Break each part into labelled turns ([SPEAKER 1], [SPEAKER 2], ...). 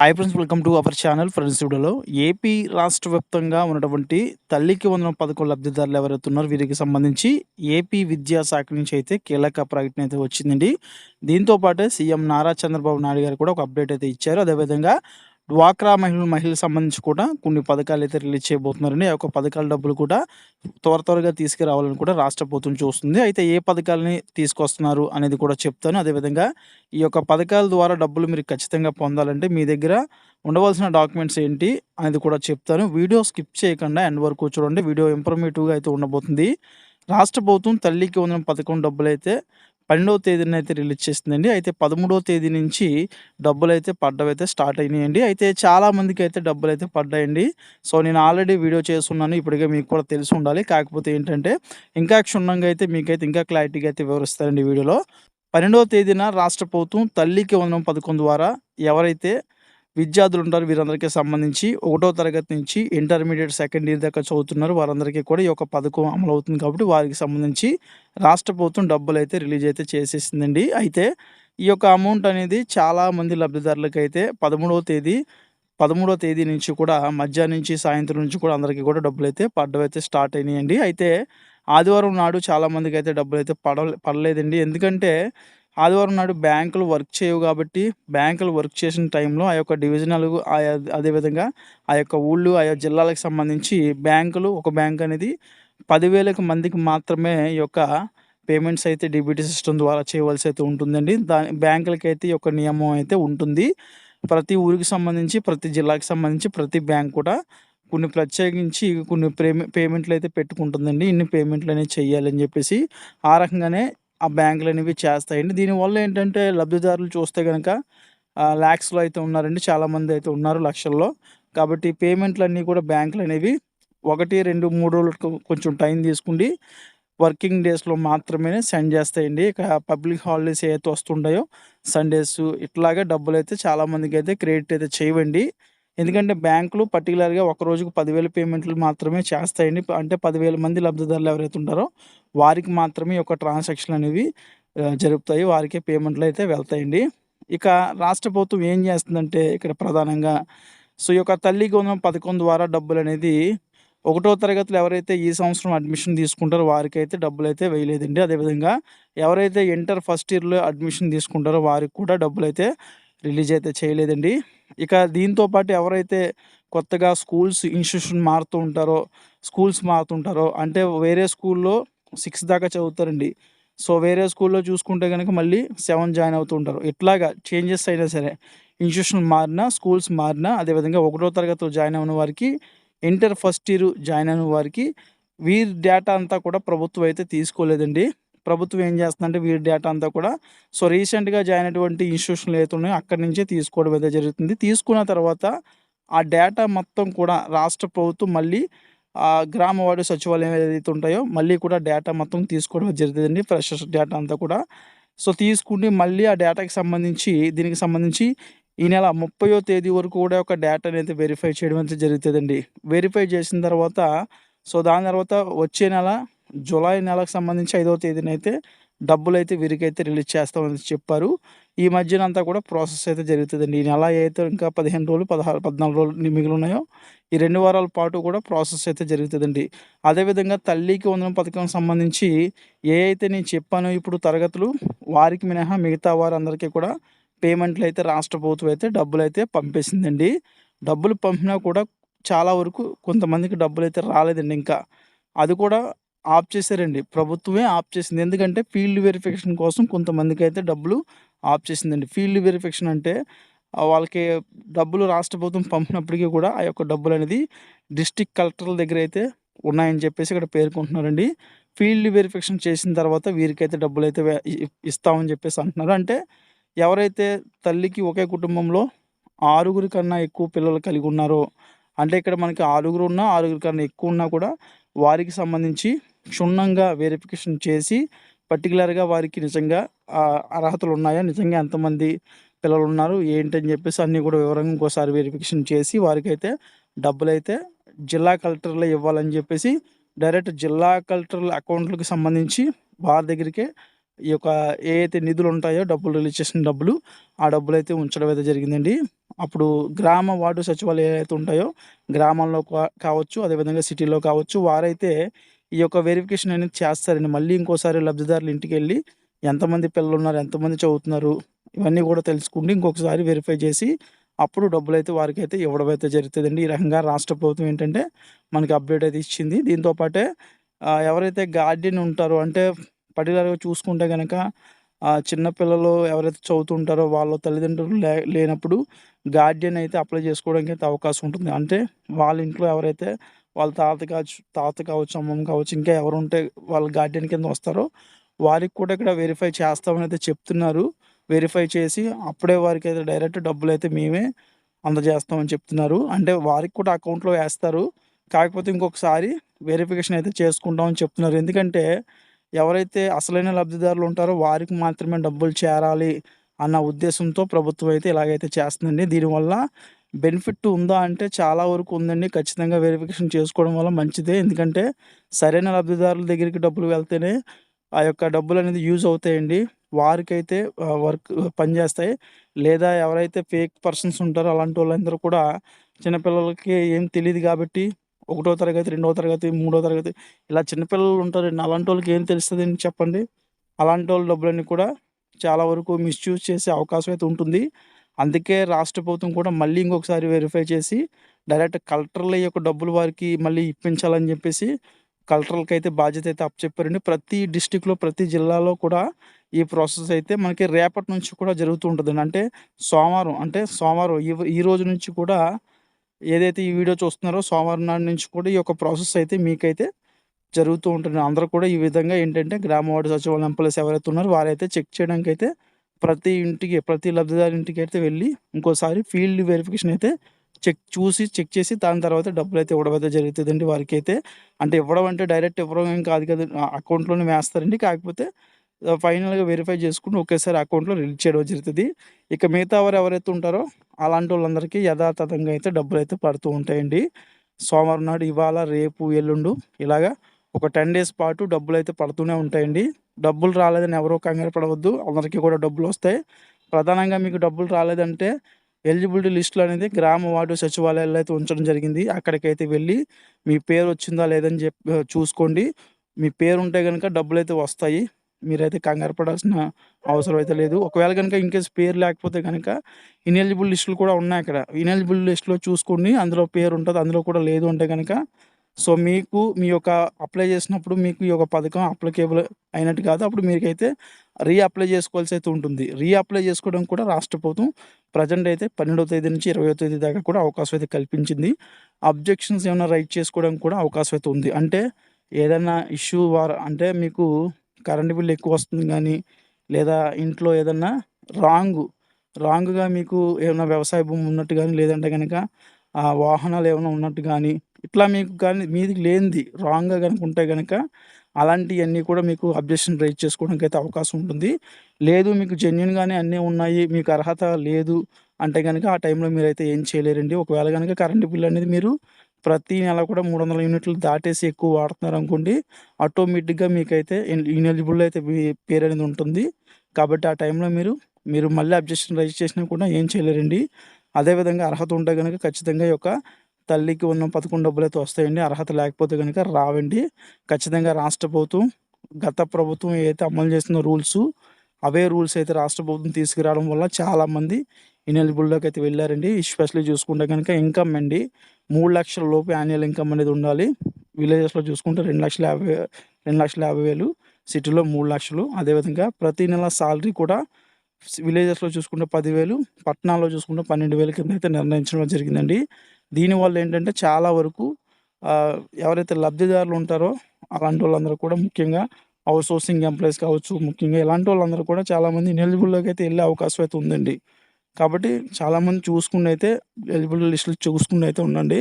[SPEAKER 1] Hi friends welcome to our channel friends వీడియోలో AP రాష్ట్ర వ్యాప్తంగా ఉన్నటువంటి తల్లికి వందనం పథకం లబ్ధిదారులు ఎవరైతే ఉన్నారో వీరికి సంబంధించి ఏపీ విద్యాశాఖ నుంచి అయితే కీలక ప్రకటన అయితే వచ్చిందండి. దీంతోపాటు సీఎం నారా చంద్రబాబు నాయుడు గారు కూడా ఒక అప్డేట్ అయితే ఇచ్చారు. అదేవిధంగా డ్వాక్రా మహిళలు మహిళలకు సంబంధించి కూడా కొన్ని పథకాలు అయితే రిలీజ్ చేయబోతున్నారండి. ఆ యొక్క పథకాల డబ్బులు కూడా త్వర త్వరగా తీసుకురావాలని కూడా రాష్ట్ర ప్రభుత్వం చూస్తుంది. అయితే ఏ పథకాలని తీసుకొస్తున్నారు అనేది కూడా చెప్తాను. అదేవిధంగా ఈ యొక్క పథకాల ద్వారా డబ్బులు మీరు ఖచ్చితంగా పొందాలంటే మీ దగ్గర ఉండవలసిన డాక్యుమెంట్స్ ఏంటి అనేది కూడా చెప్తాను. వీడియో స్కిప్ చేయకుండా ఎండ్ వరకు చూడండి. వీడియో ఇన్ఫర్మేటివ్గా అయితే ఉండబోతుంది. రాష్ట్ర ప్రభుత్వం తల్లికి వందన పథకం డబ్బులు అయితే పన్నెండవ తేదీన అయితే రిలీజ్ చేసిందండి. అయితే పదమూడవ తేదీ నుంచి డబ్బులు అయితే పడ్డవైతే స్టార్ట్ అయినాయండి. అయితే చాలా మందికి అయితే డబ్బులు అయితే పడ్డాయండి. సో నేను ఆల్రెడీ వీడియో చేస్తున్నాను. ఇప్పటికే మీకు కూడా తెలిసి ఉండాలి. కాకపోతే ఏంటంటే ఇంకా క్షుణ్ణంగా అయితే మీకైతే ఇంకా క్లారిటీగా అయితే వివరిస్తారండి వీడియోలో. పన్నెండవ తేదీన రాష్ట్ర ప్రభుత్వం తల్లికి వందనం పథకం ద్వారా ఎవరైతే విద్యార్థులు ఉంటారు వీరందరికీ సంబంధించి ఒకటో తరగతి నుంచి ఇంటర్మీడియట్ సెకండ్ ఇయర్ దాకా చదువుతున్నారు. వారందరికీ కూడా ఈ యొక్క పథకం అమలు అవుతుంది కాబట్టి వారికి సంబంధించి రాష్ట్ర ప్రభుత్వం డబ్బులు అయితే రిలీజ్ అయితే చేసేసిందండి. అయితే ఈ యొక్క అమౌంట్ అనేది చాలామంది లబ్ధిదారులకు అయితే పదమూడవ తేదీ పదమూడవ తేదీ నుంచి కూడా మధ్యాహ్నం నుంచి సాయంత్రం నుంచి కూడా అందరికీ కూడా డబ్బులు అయితే పడ్డవైతే స్టార్ట్ అయినాయండి. అయితే ఆదివారం నాడు చాలామందికి అయితే డబ్బులు అయితే పడ పడలేదండి. ఎందుకంటే ఆదివారం నాడు బ్యాంకులు వర్క్ చేయవు కాబట్టి బ్యాంకులు వర్క్ చేసిన టైంలో ఆ యొక్క డివిజనల్ ఆయా అదేవిధంగా ఆ యొక్క ఊళ్ళు ఆయా జిల్లాలకు సంబంధించి బ్యాంకులు ఒక బ్యాంక్ అనేది పదివేలకు మందికి మాత్రమే ఈ యొక్క పేమెంట్స్ అయితే డిబిటీ సిస్టమ్ ద్వారా చేయవలసి అయితే ఉంటుందండి. దాని బ్యాంకులకి అయితే ఈ యొక్క నియమం అయితే ఉంటుంది. ప్రతి ఊరికి సంబంధించి ప్రతి జిల్లాకి సంబంధించి ప్రతి బ్యాంక్ కూడా కొన్ని ప్రత్యేకించి కొన్ని పేమెంట్లు అయితే పెట్టుకుంటుందండి. ఇన్ని పేమెంట్లు అనేవి చేయాలని చెప్పేసి ఆ రకంగానే ఆ బ్యాంకులు అనేవి చేస్తాయండి. దీనివల్ల ఏంటంటే లబ్ధిదారులు చూస్తే కనుక ల్యాక్స్లో అయితే ఉన్నారండి. చాలామంది అయితే ఉన్నారు లక్షల్లో. కాబట్టి పేమెంట్లు అన్నీ కూడా బ్యాంకులు అనేవి ఒకటి రెండు మూడు రోజులకు కొంచెం టైం తీసుకుండి వర్కింగ్ డేస్లో మాత్రమే సెండ్ చేస్తాయండి. ఇక పబ్లిక్ హాలిడేస్ ఏవైతే వస్తుంటాయో సండేస్ ఇట్లాగే డబ్బులు అయితే చాలామందికి అయితే క్రెడిట్ అయితే చేయవండి. ఎందుకంటే బ్యాంకులు పర్టికులర్గా ఒక రోజుకు పదివేల పేమెంట్లు మాత్రమే చేస్తాయండి. అంటే పదివేల మంది లబ్ధిదారులు ఎవరైతే ఉంటారో వారికి మాత్రమే యొక్క ట్రాన్సాక్షన్ అనేవి జరుపుతాయి. వారికే పేమెంట్లు అయితే వెళ్తాయండి. ఇక రాష్ట్ర ప్రభుత్వం ఏం చేస్తుందంటే ఇక్కడ ప్రధానంగా సో ఈ యొక్క తల్లి గోధుమ పథకం ద్వారా డబ్బులు అనేది ఒకటో తరగతిలో ఎవరైతే ఈ సంవత్సరం అడ్మిషన్ తీసుకుంటారో వారికి అయితే డబ్బులు అయితే వేయలేదండి. అదేవిధంగా ఎవరైతే ఇంటర్ ఫస్ట్ ఇయర్లో అడ్మిషన్ తీసుకుంటారో వారికి కూడా డబ్బులు అయితే రిలీజ్ అయితే చేయలేదండి. ఇక దీంతో పాటు ఎవరైతే కొత్తగా స్కూల్స్ ఇన్స్టిట్యూషన్ మారుతూ ఉంటారో స్కూల్స్ మారుతుంటారో అంటే వేరే స్కూల్లో సిక్స్ దాకా చదువుతారండి. సో వేరే స్కూల్లో చూసుకుంటే కనుక మళ్ళీ సెవెన్ జాయిన్ అవుతూ ఉంటారు. ఇట్లాగా చేంజెస్ అయినా సరే ఇన్స్టిట్యూషన్ మారినా స్కూల్స్ మారినా అదేవిధంగా ఒకటో తరగతిలో జాయిన్ అయిన వారికి ఇంటర్ ఫస్ట్ ఇయర్ జాయిన్ అయిన వారికి వీరి డేటా అంతా కూడా ప్రభుత్వం అయితే తీసుకోలేదండి. ప్రభుత్వం ఏం చేస్తుందంటే వీరి డేటా అంతా కూడా సో రీసెంట్గా జాయిన్ అయినటువంటి ఇన్స్టిట్యూషన్లు అయితే ఉన్నాయో అక్కడి నుంచే తీసుకోవడం అయితే జరుగుతుంది. తీసుకున్న తర్వాత ఆ డేటా మొత్తం కూడా రాష్ట్ర ప్రభుత్వం మళ్ళీ ఆ గ్రామ వార్డు సచివాలయం ఏదైతే ఉంటాయో మళ్ళీ కూడా డేటా మొత్తం తీసుకోవడం జరుగుతుందండి. ఫ్రెషర్స్ డేటా అంతా కూడా. సో తీసుకుని మళ్ళీ ఆ డేటాకి సంబంధించి దీనికి సంబంధించి ఈ నెల ముప్పయో తేదీ వరకు కూడా ఒక డేటా అనేది వెరిఫై చేయడం అయితే జరుగుతుందండి. వెరిఫై చేసిన తర్వాత సో దాని తర్వాత వచ్చే నెల జూలై నెలకు సంబంధించి ఐదవ తేదీనైతే డబ్బులు అయితే వీరికైతే రిలీజ్ చేస్తామని చెప్పారు. ఈ మధ్యన అంతా కూడా ప్రాసెస్ అయితే జరుగుతుందండి. ఈ నెల అయితే ఇంకా పదిహేను రోజులు పదహారు పద్నాలుగు రోజులు మిగిలి ఉన్నాయో ఈ రెండు వారాల పాటు కూడా ప్రాసెస్ అయితే జరుగుతుందండి. అదేవిధంగా తల్లికి వందనం పథకం సంబంధించి ఏ అయితే నేను చెప్పానో ఇప్పుడు తరగతులు వారికి మినహా మిగతా వారందరికీ కూడా పేమెంట్లు అయితే రాష్ట్ర ప్రభుత్వం అయితే డబ్బులు అయితే పంపేసిందండి. డబ్బులు పంపినా కూడా చాలా వరకు కొంతమందికి డబ్బులు అయితే రాలేదండి ఇంకా. అది కూడా ఆఫ్ చేశారండి. ప్రభుత్వమే ఆఫ్ చేసింది. ఎందుకంటే ఫీల్డ్ వెరిఫికేషన్ కోసం కొంతమందికి అయితే డబ్బులు ఆఫ్ చేసిందండి. ఫీల్డ్ వెరిఫికేషన్ అంటే వాళ్ళకి డబ్బులు రాష్ట్ర ప్రభుత్వం పంపినప్పటికీ కూడా ఆ యొక్క డబ్బులు అనేది డిస్టిక్ కలెక్టర్ల దగ్గర అయితే ఉన్నాయని చెప్పేసి ఇక్కడ పేర్కొంటున్నారండి. ఫీల్డ్ వెరిఫికేషన్ చేసిన తర్వాత వీరికైతే డబ్బులు అయితే ఇస్తామని చెప్పేసి అంటున్నారు. అంటే ఎవరైతే తల్లికి ఒకే కుటుంబంలో ఆరుగురి కన్నా ఎక్కువ పిల్లలు కలిగి ఉన్నారో అంటే ఇక్కడ మనకి ఆరుగురు ఉన్నా ఆరుగురి కన్నా ఎక్కువ ఉన్నా కూడా వారికి సంబంధించి క్షుణ్ణంగా వెరిఫికేషన్ చేసి పర్టికులర్గా వారికి నిజంగా అర్హతలు ఉన్నాయా? నిజంగా ఎంతమంది పిల్లలు ఉన్నారు ఏంటని చెప్పేసి అన్నీ కూడా వివరంగా ఇంకోసారి వెరిఫికేషన్ చేసి వారికైతే డబ్బులైతే డబ్బులు అయితే జిల్లా కలెక్టర్లో ఇవ్వాలని చెప్పేసి డైరెక్ట్ జిల్లా కలెక్టర్ల అకౌంట్లకు సంబంధించి వారి దగ్గరికే ఈ యొక్క ఏవైతే నిధులు ఉంటాయో డబ్బులు రిలీజ్ చేసిన డబ్బులు ఆ డబ్బులు అయితే ఉంచడం అయితే జరిగిందండి. అప్పుడు గ్రామ వార్డు సచివాలయాలు అయితే ఉంటాయో గ్రామంలో కా- కావచ్చు అదేవిధంగా సిటీలో కావచ్చు వారైతే ఈ యొక్క వెరిఫికేషన్ అనేది చేస్తారండి. మళ్ళీ ఇంకోసారి లబ్ధిదారులు ఇంటికి వెళ్ళి ఎంతమంది పిల్లలు ఉన్నారు ఎంతమంది చదువుతున్నారు ఇవన్నీ కూడా తెలుసుకుంటే ఇంకొకసారి వెరిఫై చేసి అప్పుడు డబ్బులు అయితే వారికి అయితే ఇవ్వడం అయితే జరుగుతుందండి. ఈ రకంగా రాష్ట్ర ప్రభుత్వం ఏంటంటే మనకి అప్డేట్ అయితే ఇచ్చింది. దీంతో పాటే ఎవరైతే గార్డెన్ ఉంటారో అంటే పర్టికులర్గా చూసుకుంటే కనుక చిన్నపిల్లలు ఎవరైతే చదువుతుంటారో వాళ్ళ తల్లిదండ్రులు లే లేనప్పుడు గార్డియన్ అయితే అప్లై చేసుకోవడానికి అయితే అవకాశం ఉంటుంది. అంటే వాళ్ళ ఇంట్లో ఎవరైతే వాళ్ళ తాత కావచ్చు తాత కావచ్చు అమ్మమ్మ కావచ్చు ఇంకా ఎవరు ఉంటే వాళ్ళ గార్డియన్ కింద వస్తారో వారికి కూడా ఇక్కడ వెరిఫై చేస్తామని అయితే చెప్తున్నారు. వెరిఫై చేసి అప్పుడే వారికి అయితే డైరెక్ట్ డబ్బులు అయితే మేమే అందజేస్తామని చెప్తున్నారు. అంటే వారికి కూడా అకౌంట్లో వేస్తారు. కాకపోతే ఇంకొకసారి వెరిఫికేషన్ అయితే చేసుకుంటామని చెప్తున్నారు. ఎందుకంటే ఎవరైతే అసలైన లబ్ధిదారులు ఉంటారో వారికి మాత్రమే డబ్బులు చేరాలి అన్న ఉద్దేశంతో ప్రభుత్వం అయితే ఇలాగైతే చేస్తుందండి. దీనివల్ల బెనిఫిట్ ఉందా అంటే చాలా వరకు ఉందండి. ఖచ్చితంగా వెరిఫికేషన్ చేసుకోవడం వల్ల మంచిదే. ఎందుకంటే సరైన లబ్ధిదారుల దగ్గరికి డబ్బులు వెళ్తేనే ఆ యొక్క డబ్బులు అనేది యూజ్ అవుతాయండి. వారికైతే వర్క్ పనిచేస్తాయి లేదా ఎవరైతే ఫేక్ పర్సన్స్ ఉంటారో అలాంటి వాళ్ళందరూ కూడా చిన్నపిల్లలకి ఏం తెలియదు కాబట్టి ఒకటో తరగతి రెండో తరగతి మూడో తరగతి ఇలా చిన్నపిల్లలు ఉంటారండి అలాంటి వాళ్ళకి ఏం తెలుస్తుంది చెప్పండి? అలాంటి వాళ్ళ డబ్బులన్నీ కూడా చాలా వరకు మిస్యూజ్ చేసే అవకాశం అయితే ఉంటుంది. అందుకే రాష్ట్ర ప్రభుత్వం కూడా మళ్ళీ ఇంకొకసారి వెరిఫై చేసి డైరెక్ట్ కలెక్టర్ల యొక్క డబ్బులు వారికి మళ్ళీ ఇప్పించాలని చెప్పేసి కలెక్టర్లకి అయితే బాధ్యత అయితే అప్పచెప్పారండి. ప్రతి డిస్టిక్లో ప్రతి జిల్లాలో కూడా ఈ ప్రాసెస్ అయితే మనకి రేపటి నుంచి కూడా జరుగుతూ ఉంటుందండి. అంటే సోమవారం అంటే సోమవారం ఈ ఈ రోజు నుంచి కూడా ఏదైతే ఈ వీడియో చూస్తున్నారో సోమవారం నాడు నుంచి కూడా ఈ యొక్క ప్రాసెస్ అయితే మీకైతే జరుగుతూ ఉంటుంది. అందరూ కూడా ఈ విధంగా ఏంటంటే గ్రామ వార్డు సచివాలయం ఎంప్లాయీస్ ఎవరైతే ఉన్నారో వారైతే చెక్ చేయడానికి అయితే ప్రతి ఇంటికి ప్రతి లబ్ధిదారు ఇంటికి అయితే వెళ్ళి ఇంకోసారి ఫీల్డ్ వెరిఫికేషన్ అయితే చెక్ చూసి చెక్ చేసి దాని తర్వాత డబ్బులు అయితే ఇవ్వడం అయితే జరుగుతుందండి వారికి అయితే అంటే ఇవ్వడం అంటే డైరెక్ట్ ఇవ్వడం ఏం కాదు కదా అకౌంట్లోనే వేస్తారండి. కాకపోతే ఫైనల్గా వెరిఫై చేసుకుని ఒకేసారి అకౌంట్లో రిలీజ్ చేయడం జరుగుతుంది. ఇక మిగతా వారు ఎవరైతే ఉంటారో అలాంటి వాళ్ళందరికీ యథాతథంగా అయితే డబ్బులు అయితే పడుతూ ఉంటాయండి. సోమవారం నాడు ఇవాళ రేపు ఎల్లుండు ఇలాగా ఒక టెన్ డేస్ పాటు డబ్బులు అయితే పడుతూనే ఉంటాయండి. డబ్బులు రాలేదని ఎవరో కంగారు పడవద్దు. అందరికీ కూడా డబ్బులు వస్తాయి. ప్రధానంగా మీకు డబ్బులు రాలేదంటే ఎలిజిబిలిటీ లిస్టులు అనేది గ్రామ వార్డు సచివాలయాల్లో అయితే ఉంచడం జరిగింది. అక్కడికైతే వెళ్ళి మీ పేరు వచ్చిందా లేదని చెప్పి చూసుకోండి. మీ పేరు ఉంటే కనుక డబ్బులు అయితే వస్తాయి. మీరైతే కంగారు పడాల్సిన అవసరం అయితే లేదు. ఒకవేళ కనుక ఇన్కేస్ పేరు లేకపోతే కనుక ఇనెలిజిబుల్ లిస్టులు కూడా ఉన్నాయి అక్కడ. ఇనెలిజిబుల్ లిస్టులో చూసుకోండి. అందులో పేరు ఉంటుంది అందులో కూడా లేదు అంటే కనుక సో మీకు మీ యొక్క అప్లై చేసినప్పుడు మీకు ఈ యొక్క పథకం అప్లికేబుల్ అయినట్టు కాదు. అప్పుడు మీకైతే రీ అప్లై చేసుకోవాల్సి అయితే ఉంటుంది. రీ అప్లై చేసుకోవడం కూడా రాష్ట్ర ప్రభుత్వం ప్రజెంట్ అయితే పన్నెండవ తేదీ నుంచి ఇరవై తేదీ దాకా కూడా అవకాశం అయితే కల్పించింది. అబ్జెక్షన్స్ ఏమైనా రైట్ చేసుకోవడానికి కూడా అవకాశం అయితే ఉంది. అంటే ఏదైనా ఇష్యూ వారు అంటే మీకు కరెంట్ బిల్ ఎక్కువ వస్తుంది కానీ లేదా ఇంట్లో ఏదన్నా రాంగ్ రాంగ్గా మీకు ఏమైనా వ్యవసాయ భూమి ఉన్నట్టు కానీ లేదంటే కనుక ఆ వాహనాలు ఏమైనా ఉన్నట్టు కానీ ఇట్లా మీకు కానీ మీది లేనిది రాంగ్గా కనుక ఉంటే కనుక అలాంటివన్నీ కూడా మీకు అబ్జెక్షన్ రైజ్ చేసుకోవడానికి అయితే అవకాశం ఉంటుంది. లేదు మీకు జెన్యున్గానే అన్నీ ఉన్నాయి మీకు అర్హత లేదు అంటే కనుక ఆ టైంలో మీరైతే ఏం చేయలేరండి. ఒకవేళ కనుక కరెంటు బిల్ అనేది మీరు ప్రతి నెల కూడా మూడు వందల యూనిట్లు దాటేసి ఎక్కువ వాడుతున్నారు అనుకోండి ఆటోమేటిక్గా మీకైతే ఇనెలిజిబుల్ అయితే మీ పేరు అనేది ఉంటుంది. కాబట్టి ఆ టైంలో మీరు మీరు మళ్ళీ అబ్జెక్షన్ రైజ్ చేసినా కూడా ఏం చేయలేరండి. అదేవిధంగా అర్హత ఉంటే కనుక ఖచ్చితంగా ఈ యొక్క తల్లికి ఉన్న పథకం డబ్బులు అయితే వస్తాయండి. అర్హత లేకపోతే కనుక రావండి. ఖచ్చితంగా రాష్ట్ర ప్రభుత్వం గత ప్రభుత్వం ఏదైతే అమలు చేస్తున్న రూల్స్ అవే రూల్స్ అయితే రాష్ట్ర ప్రభుత్వం తీసుకురావడం వల్ల చాలామంది ఇనెలిబుల్లోకి అయితే వెళ్ళారండి. ఎస్పెషల్లీ చూసుకుంటే కనుక ఇన్కమ్ అండి. మూడు లక్షల లోపు యాన్యువల్ ఇన్కమ్ అనేది ఉండాలి. విలేజెస్లో చూసుకుంటే రెండు లక్షల యాభై రెండు లక్షల యాభై వేలు. సిటీలో మూడు లక్షలు. అదేవిధంగా ప్రతి నెల సాలరీ కూడా విలేజెస్లో చూసుకుంటే పదివేలు. పట్టణాల్లో చూసుకుంటే పన్నెండు వేల కింద అయితే నిర్ణయించడం జరిగిందండి. దీనివల్ల ఏంటంటే చాలా వరకు ఎవరైతే లబ్ధిదారులు ఉంటారో అలాంటి వాళ్ళందరూ కూడా ముఖ్యంగా అవుట్ సోర్సింగ్ ఎంప్లాయీస్ కావచ్చు ముఖ్యంగా ఇలాంటి వాళ్ళందరూ కూడా చాలామంది ఎలిజిబుల్లోకి అయితే వెళ్ళే అవకాశం అయితే ఉందండి. కాబట్టి చాలామంది చూసుకుని అయితే ఎలిజిబిలిటీ లిస్టులు చూసుకుని అయితే ఉండండి.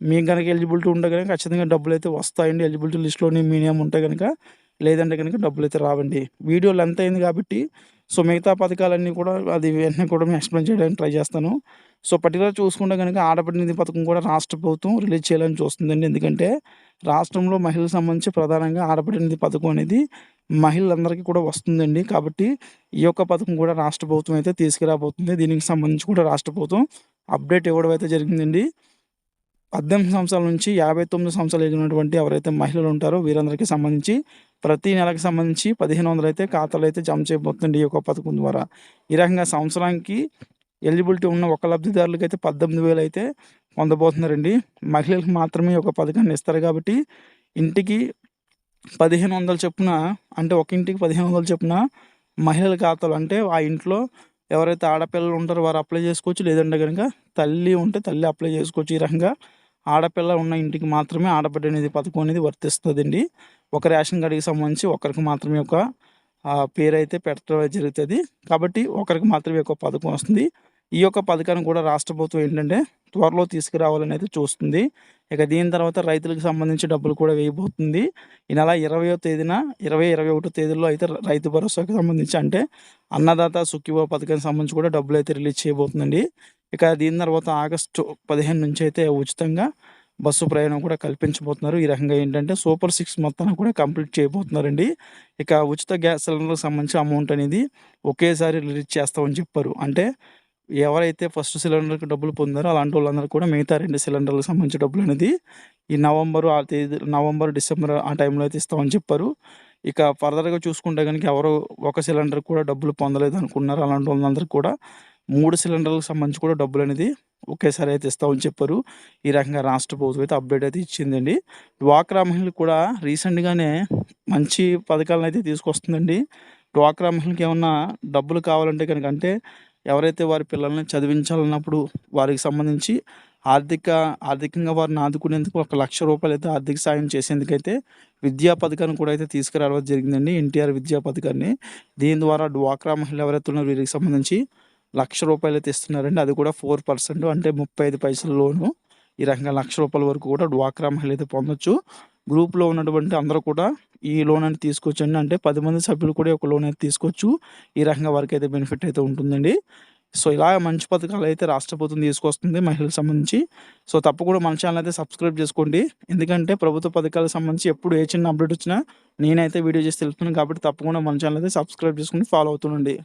[SPEAKER 1] మీకు కనుక ఎలిజిబిలిటీ ఉంటే కనుక ఖచ్చితంగా డబ్బులు అయితే వస్తాయండి ఎలిజిబిలిటీ లిస్ట్లోని మీనియం ఉంటే కనుక లేదంటే కనుక డబ్బులు అయితే రావండి. వీడియో లెంత్ అయింది కాబట్టి సో మిగతా పథకాలన్నీ కూడా అది వెంటనే కూడా మేము ఎక్స్ప్లెయిన్ చేయడానికి ట్రై చేస్తాను. సో పర్టికులర్ చూసుకుంటే కనుక ఆడపడి నిధి పథకం కూడా రాష్ట్ర ప్రభుత్వం రిలీజ్ చేయాలని చూస్తుందండి. ఎందుకంటే రాష్ట్రంలో మహిళలకు సంబంధించి ప్రధానంగా ఆడపడి నిధి పథకం అనేది మహిళలందరికీ కూడా వస్తుందండి. కాబట్టి ఈ యొక్క పథకం కూడా రాష్ట్ర ప్రభుత్వం అయితే తీసుకురాబోతుంది. దీనికి సంబంధించి కూడా రాష్ట్ర ప్రభుత్వం అప్డేట్ ఇవ్వడం అయితే జరిగిందండి. 18 సంవత్సరాల నుంచి 59 సంవత్సరాలు ఎదిగినటువంటి ఎవరైతే మహిళలు ఉంటారో వీరందరికీ సంబంధించి ప్రతి నెలకు సంబంధించి 1500 అయితే ఖాతాలు అయితే జమ చేయబోతుంది ఈ యొక్క పథకం ద్వారా. ఈ రకంగా సంవత్సరానికి ఎలిజిబిలిటీ ఉన్న ఒక లబ్ధిదారులకి అయితే పద్దెనిమిది వేలు అయితే పొందబోతున్నారండి. మహిళలకు మాత్రమే ఈ యొక్క పథకాన్ని ఇస్తారు కాబట్టి ఇంటికి 1500 చొప్పున అంటే ఒక ఇంటికి 1500 చొప్పున మహిళల ఖాతాలు అంటే ఆ ఇంట్లో ఎవరైతే ఆడపిల్లలు ఉంటారో వారు అప్లై చేసుకోవచ్చు. లేదంటే గనుక తల్లి ఉంటే తల్లి అప్లై చేసుకోవచ్చు. ఈ రకంగా ఆడపిల్ల ఉన్న ఇంటికి మాత్రమే ఆడబిడ్డ అనేది పథకం అనేది వర్తిస్తుందండి ఒక రేషన్ కార్డ్‌కి సంబంధించి ఒకరికి మాత్రమే ఒక పేరు అయితే పెట్టడం జరుగుతుంది కాబట్టి ఒకరికి మాత్రమే ఒక పథకం వస్తుంది. ఈ యొక్క పథకాన్ని కూడా రాష్ట్ర ప్రభుత్వం ఏంటంటే త్వరలో తీసుకురావాలని అయితే చూస్తుంది. ఇక దీని తర్వాత రైతులకు సంబంధించి డబ్బులు కూడా వేయబోతుంది. ఈ నెల 20వ తేదీన 20, 21 తేదీల్లో అయితే రైతు భరోసాకి సంబంధించి అంటే అన్నదాత సుఖీభవ పథకానికి సంబంధించి కూడా డబ్బులు అయితే రిలీజ్ చేయబోతుందండి. ఇక దీని తర్వాత ఆగస్టు 15 నుంచి అయితే ఉచితంగా బస్సు ప్రయాణం కూడా కల్పించబోతున్నారు. ఈ రకంగా ఏంటంటే సూపర్ సిక్స్ మొత్తాన్ని కూడా కంప్లీట్ చేయబోతున్నారండి. ఇక ఉచిత గ్యాస్ సిలిండర్‌కి సంబంధించి అమౌంట్ అనేది ఒకేసారి రిలీజ్ చేస్తామని చెప్పారు. అంటే ఎవరైతే ఫస్ట్ సిలిండర్‌కి డబ్బులు పొందారో అలాంటి వాళ్ళందరూ కూడా మిగతా రెండు సిలిండర్‌లకు సంబంధించిన డబ్బులు అనేది ఈ నవంబరు ఆ తేదీ నవంబర్, డిసెంబర్ ఆ టైంలో అయితే ఇస్తామని చెప్పారు. ఇక ఫర్దర్‌గా చూసుకుంటే కనుక ఎవరు ఒక సిలిండర్ కూడా డబ్బులు పొందలేదు అనుకున్నారు అలాంటి వాళ్ళందరికీ కూడా మూడు సిలిండర్‌లకు సంబంధించి కూడా డబ్బులు అనేది ఒకేసారి అయితే ఇస్తామని చెప్పారు. ఈ రకంగా రాష్ట్ర ప్రభుత్వం అయితే అప్డేట్ అయితే ఇచ్చిందండి. డ్వాక్రా మహిళలు కూడా రీసెంట్‌గానే మంచి పథకాలను అయితే తీసుకొస్తుందండి. డ్వాక్రా మహిళలకు ఏమన్నా డబ్బులు కావాలంటే కనుక అంటే ఎవరైతే వారి పిల్లల్ని చదివించాలన్నప్పుడు వారికి సంబంధించి ఆర్థిక ఆర్థికంగా వారిని ఆదుకునేందుకు ఒక లక్ష రూపాయలు అయితే ఆర్థిక సాయం చేసేందుకైతే విద్యా పథకాన్ని కూడా అయితే తీసుకురావడం జరిగిందండి. ఎన్టీఆర్ విద్యా పథకాన్ని. దీని ద్వారా డ్వాక్రా మహిళలు ఎవరైతే ఉన్నారో వీరికి సంబంధించి లక్ష రూపాయలు అయితే ఇస్తున్నారండి. అది కూడా ఫోర్ పర్సెంట్ అంటే ముప్పై ఐదు పైసల లోను. ఈ రకంగా లక్ష రూపాయల వరకు కూడా డ్వాక్రా మహిళ అయితే పొందొచ్చు. గ్రూప్‌లో ఉన్నటువంటి అందరూ కూడా ఈ లోన్ అనేది తీసుకోవచ్చండి. అంటే పది మంది సభ్యులు కూడా ఒక లోన్ అయితే తీసుకోవచ్చు. ఈ రకంగా అయితే బెనిఫిట్ అయితే ఉంటుందండి. సో, ఇలా మంచి పథకాలైతే రాష్ట్ర ప్రభుత్వం తీసుకొస్తుంది మహిళలకు సంబంధించి. సో, తప్పకుండా మన ఛానల్ అయితే సబ్స్క్రైబ్ చేసుకోండి. ఎందుకంటే ప్రభుత్వ పథకాలకు సంబంధించి ఎప్పుడు ఏ చిన్న అప్డేట్ వచ్చినా నేనైతే వీడియో చేసి తెలుపుతున్నాను కాబట్టి తప్పకుండా మన ఛానల్ అయితే సబ్స్క్రైబ్ చేసుకుని ఫాలో అవుతుండండి.